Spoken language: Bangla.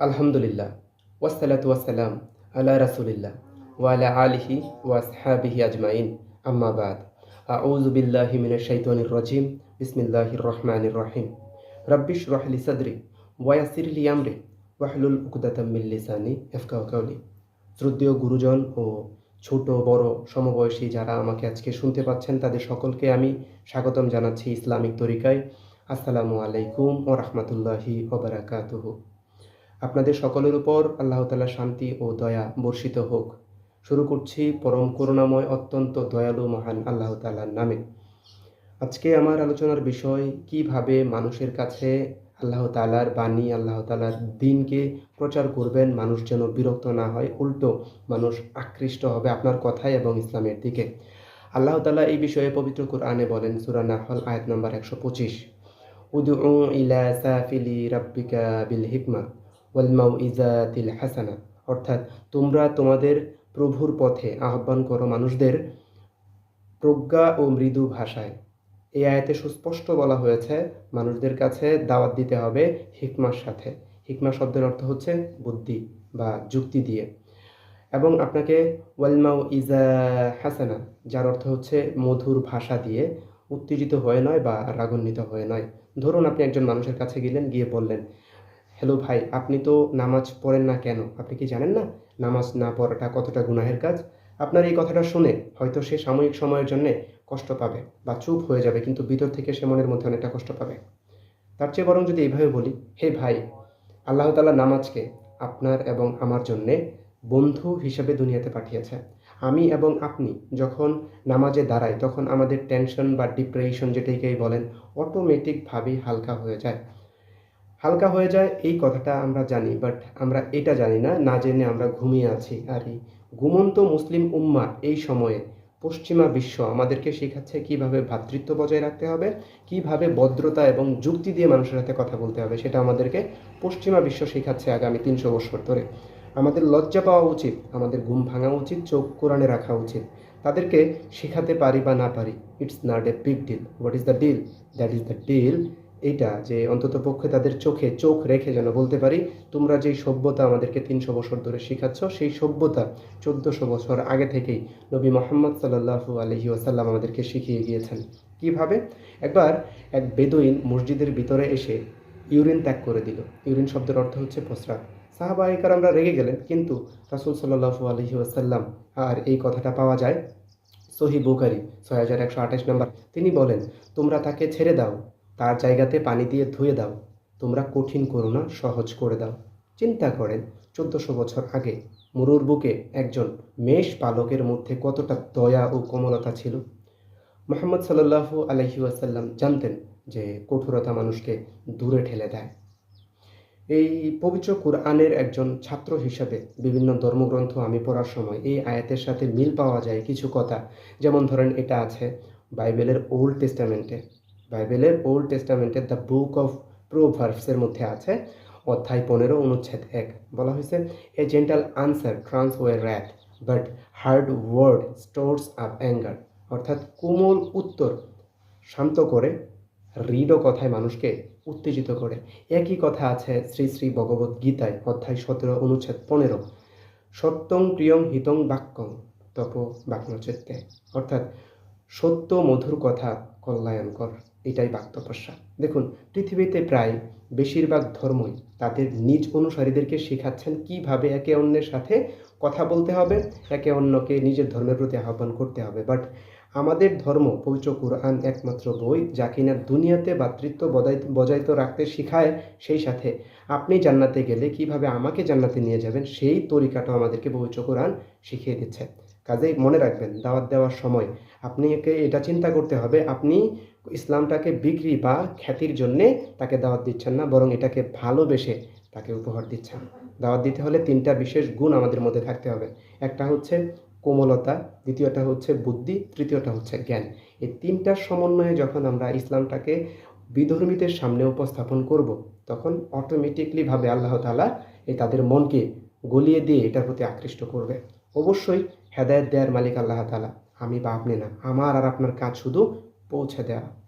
আলহামদুলিল্লাহ ওয়াসালাতু ওয়াসালাম আলা রাসুলিল্লাহ ওয়ালা আলিহি ওয়াসহাবিহি আজমাইন। আম্মা বাদ, আউযু বিল্লাহি মিনাশ শাইতানির রাজিম, বিসমিল্লাহির রহমানির রহিম। রব্বিশ রাহলি সাদরি ওয়ায়াসির লি আমরি ওয়াহলুল উকদাতাম মিন লিসানি ইয়াফকাহু কাওলি শ্রদ্ধেয় গুরুজন ও ছোট, বড়, সমবয়সী যারা আমাকে আজকে শুনতে পাচ্ছেন, তাদের সকলকে আমি স্বাগতম জানাচ্ছি ইসলামিক তরিকায়। আসসালামু আলাইকুম ও রহমতুল্লাহি ওবরাকাতুহু আপনাদের সকলের উপর আল্লাহ তালা শান্তি ও দয়া বর্ষিত হোক। শুরু করছি পরম করুণাময়, অত্যন্ত দয়ালু, মহান আল্লাহ তালার নামে। আজকে আমার আলোচনার বিষয়, কীভাবে মানুষের কাছে আল্লাহ তালার বাণী, আল্লাহ তালার দিনকে প্রচার করবেন, মানুষ যেন বিরক্ত না হয়, উল্টো মানুষ আকৃষ্ট হবে আপনার কথায় এবং ইসলামের দিকে। আল্লাহ তালা এই বিষয়ে পবিত্র কোরআনে বলেন, সুরা নাহল, আয়াত নম্বর একশো পঁচিশ। উদু ইলা সাফিলি রাব্বিকা বিল হিকমা। ওয়াল মাউইজাতিল হাসানা। অর্থাৎ তোমরা তোমাদের প্রভুর পথে আহ্বান করো মানুষদের প্রজ্ঞা ও মৃদু ভাষায়। এই আয়াতে সুস্পষ্ট বলা হয়েছে, মানুষদের কাছে দাওয়াত দিতে হবে হিকমার সাথে। হিকমা শব্দের অর্থ হচ্ছে বুদ্ধি বা যুক্তি দিয়ে। এবং আপনাকে ওয়ালমাউ ইজা হাসানা, যার অর্থ হচ্ছে মধুর ভাষা দিয়ে, উত্তেজিত হয়ে নয় বা রাগান্বিত হয়ে নয়। ধরুন আপনি একজন মানুষের কাছে গেলেন, গিয়ে বললেন হ্যালো ভাই, আপনি তো নামাজ পড়েন না কেন? আপনি কি জানেন না? নামাজ না পড়াটা কতটা গুনাহের কাজ? আপনার এই কথাটা শুনে হয়তো সে সাময়িক সময়ের জন্যে কষ্ট পাবে বা চুপ হয়ে যাবে, কিন্তু ভিতর থেকে সে মনের মধ্যে অনেকটা কষ্ট পাবে। তার চেয়ে বরং যদি এইভাবে বলি, হে ভাই, আল্লাহ তালা নামাজকে আপনার এবং আমার জন্যে বন্ধু হিসেবে দুনিয়াতে পাঠিয়েছে। আমি এবং আপনি যখন নামাজে দাঁড়াই, তখন আমাদের টেনশন বা ডিপ্রেশন যেটাকেই বলেন অটোমেটিকভাবেই হালকা হয়ে যায়। হালকা হয়ে যায়, এই কথাটা আমরা জানি বাট আমরা এটা জানি না না জেনে আমরা ঘুমিয়ে আছি। আর এই ঘুমন্ত মুসলিম উম্মা এই সময়ে পশ্চিমা বিশ্ব আমাদেরকে শেখাচ্ছে কীভাবে ভ্রাতৃত্ব বজায় রাখতে হবে, কীভাবে ভদ্রতা এবং যুক্তি দিয়ে মানুষের সাথে কথা বলতে হবে, সেটা আমাদেরকে পশ্চিমা বিশ্ব শেখাচ্ছে আগামী তিনশো বছর ধরে। আমাদের লজ্জা পাওয়া উচিত, আমাদের ঘুম ভাঙা উচিত, চোখ কোরআনে রাখা উচিত। তাদেরকে শেখাতে পারি বা না পারি it's not a big deal what is the deal that is the deal এইটা যে অন্তত পক্ষে তাদের চোখে চোখ রেখে যেন বলতে পারি, তোমরা যেই সভ্যতা আমাদেরকে তিনশো বছর ধরে শেখাচ্ছ, সেই সভ্যতা চোদ্দোশো বছর আগে থেকেই নবী মোহাম্মদ সাল্লাহু আলহি আসাল্লাম আমাদেরকে শিখিয়ে গিয়েছেন কীভাবে? একবার এক বেদুইন মসজিদের ভিতরে এসে ইউরিন ত্যাগ করে দিল। ইউরিন শব্দের অর্থ হচ্ছে প্রস্রাব সাহাবাহিকার আমরা রেগে গেলেন, কিন্তু রাসুল সাল্লাহু আলহি আসাল্লাম আর এই কথাটা পাওয়া যায়? সহি বুকারি ছয় হাজার একশো আঠাশ নম্বর। তিনি বলেন, তোমরা তাকে ছেড়ে দাও। তার জায়গাতে পানি দিয়ে ধুয়ে দাও। তোমরা কঠিন করো না, সহজ করে দাও। চিন্তা করেন, চোদ্দশো বছর আগে মরুর বুকে একজন মেষ পালকের মধ্যে কতটা দয়া ও কোমলতা ছিল? মোহাম্মদ সাল্লাহু আলহি আসাল্লাম জানতেন যে কঠোরতা মানুষকে দূরে ঠেলে দেয়। এই পবিত্র কোরআনের একজন ছাত্র হিসাবে বিভিন্ন ধর্মগ্রন্থ আমি পড়ার সময় এই আয়াতের সাথে মিল পাওয়া যায় কিছু কথা। যেমন ধরেন, এটা আছে বাইবেলের ওল্ড টেস্টামেন্টে। বাইবেলের ওল্ড টেস্টামেন্টের দ্য বুক অফ প্রোভার্ভসের মধ্যে আছে, অধ্যায় পনেরো, অনুচ্ছেদ এক। বলা হয়েছে, a gentle answer turns away wrath, but hard word stirs up anger. অর্থাৎ কোমল উত্তর শান্ত করে হৃদ কথায় মানুষকে উত্তেজিত করে। একই কথা আছে শ্রী শ্রী ভগবত গীতায়, অধ্যায় সতেরো, অনুচ্ছেদ পনেরো। সত্যং প্রিয়ং হিতং বাক্যং তপ বাক্যচিত্তে অর্থাৎ সত্য মধুর কথা কল্যাণকর। এটাই বাক্তপস্যা দেখুন, পৃথিবীতে প্রায় বেশিরভাগ ধর্মই তাদের নিজ অনুসারীদেরকে শেখাচ্ছেন কীভাবে একে অন্যের সাথে কথা বলতে হবে, একে অন্যকে নিজের ধর্মের প্রতি আহ্বান করতে হবে। বাট আমাদের ধর্ম, পবিত্র কোরআন একমাত্র বই, যা কিনা দুনিয়াতে ভাতৃত্ব বজায়, বজায়িত রাখতে শেখায়, সেই সাথে আপনি জান্নাতে গেলে কীভাবে আমাকে জান্নাতে নিয়ে যাবেন, সেই তরিকাটাও আমাদেরকে পবিত্র কোরআন শিখিয়ে দিচ্ছে। কাজেই মনে রাখবেন, দাওয়াত দেওয়ার সময় আপনি একে এটা চিন্তা করতে হবে, আপনি ইসলামটাকে বিক্রি বা খ্যাতির জন্যে তাকে দাওয়াত দিচ্ছেন না, বরং এটাকে ভালোবেসে তাকে উপহার দিচ্ছেন। দাওয়াত দিতে হলে তিনটা বিশেষ গুণ আমাদের মধ্যে থাকতে হবে। একটা হচ্ছে কোমলতা, দ্বিতীয়টা হচ্ছে বুদ্ধি, তৃতীয়টা হচ্ছে জ্ঞান। এই তিনটার সমন্বয়ে যখন আমরা ইসলামটাকে বিধর্মীদের সামনে উপস্থাপন করব, তখন অটোমেটিকলিভাবে আল্লাহ তালা এই তাদের মনকে গলিয়ে দিয়ে এটার প্রতি আকৃষ্ট করবে। অবশ্যই হেদায়ত দেয়ার মালিক আল্লাহ তালা আমি বা আপনি না। আমার আর আপনার কাজ শুধু 包吃的。